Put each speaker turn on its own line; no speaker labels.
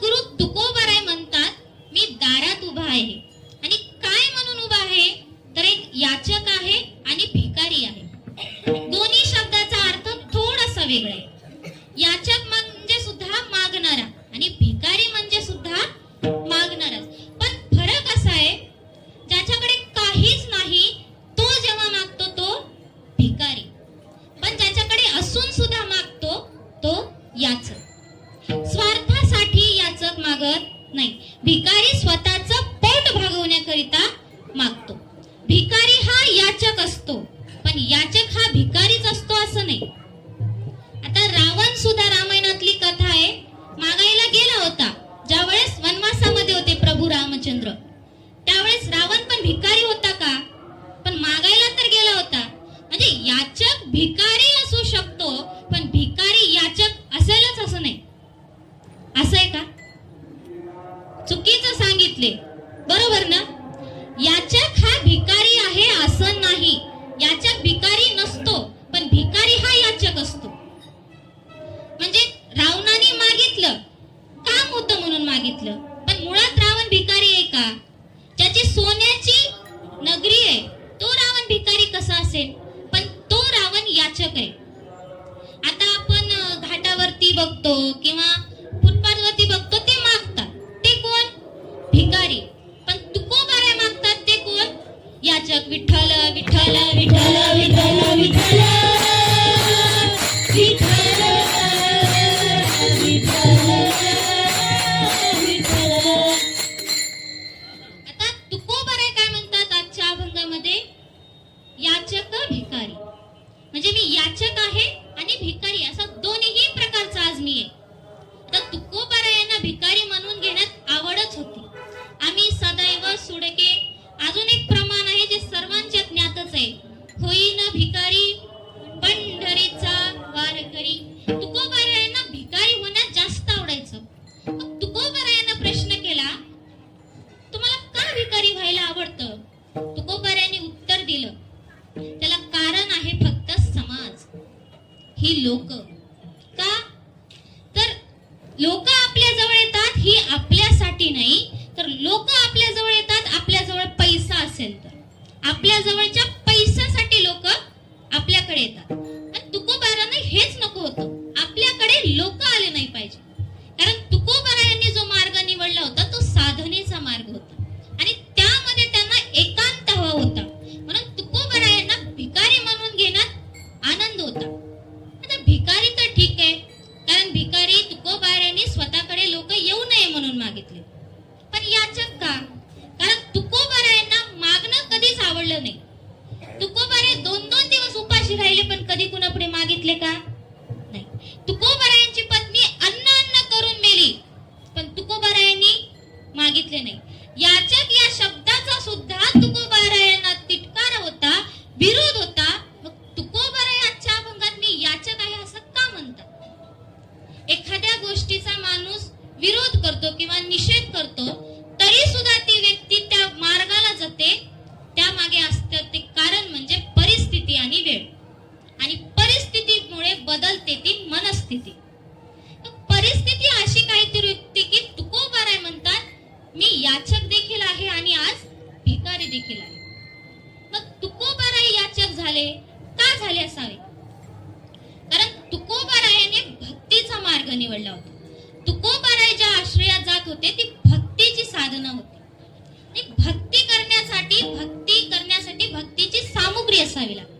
ぐるっ याचक हा भिकारीच असतो असं नाही. आता रावण सुद्धा रामायणातली कथा आहे. मागायला गेला होता. ज्यावेळेस वनवासामध्ये होते प्रभू रामचंद्र. त्यावेळेस रावण पण भिकारी होता का? पण मागायला तर गेला होता. म्हणजे याचक भिकारी असू शकतो पण भिकारी याचक असेलच असं नाही. असं आहे का? चुकीचं सांगितले. बरोबर ना? याचक हा भिकारी आहे असं नाही. याचक भिकारी नसतो पण भिकारी हा याचक असतो म्हणजे रावणाने मागितलं काम होतं म्हणून मागितलं पण मुळात रावण भिकारी आहे का ज्याची सोन्याची नगरी आहे. तो रावण भिकारी कसा असेल? पण तो रावण याचक आहे. आता आपण घाटावरती बघतो किंवा भिकारी पंढरीचा वारकरी तुकोबारायांना भिकारी होण्यात जास्त आवडायचं. मग तुकोबारायांना प्रश्न केला तुम्हाला का भिकारी व्हायला आवडतं? तुकोबारायांनी उत्तर दिलं त्याला कारण आहे फक्त समाज. ही लोक. का? तर लोक आपल्या जवळ येतात ही आपल्यासाठी नाही. तर लोक आपल्या जवळ येतात आपल्या जवळ पैसा असेल तर. आपल्या जवळच्या मागितले पण याच्यात का? कारण तुकोबारा यांना मागणं कधीच आवडलं नाही. तुकोबारे दोन दोन दिवस उपाशी राहिले पण कधी कुणापुढे मागितले का नाही तुकोबारा यांची पत्नी अन्न अन्न करून मेली पण तुकोबारा यांनी मागितले नाही याचक या शब्दाचा सुद्धा तुकोबारा यांना तिटकारा होता विरोध होता मग तुकोबारा याच्या अभंगात मी याचक आहे असं का म्हणतात एखाद्या गोष्टीचा माणूस विरोध करतो किंवा निषेध करतो तरी सुद्धा ती व्यक्ती त्या मार्गाला जाते. त्यामागे असतं ते कारण म्हणजे परिस्थिती आणि वेळ. आणि परिस्थितीमुळे बदलते ती मनस्थिती. परिस्थिती अशी काहीतरी होती की तुकोबाराय म्हणतात मी याचक देखील आहे आणि आज भिकारी देखील आहे. मग तुकोबाराय याचक झाले का झाले असावे? कारण तुकोबारायाने भक्तीचा मार्ग निवडला होता. तुकोबारायच्या आश्रयात जात होते ती भक्तीची साधना होती. भक्ती करण्यासाठी भक्ती करण्यासाठी भक्तीची सामुग्री असावी लागते.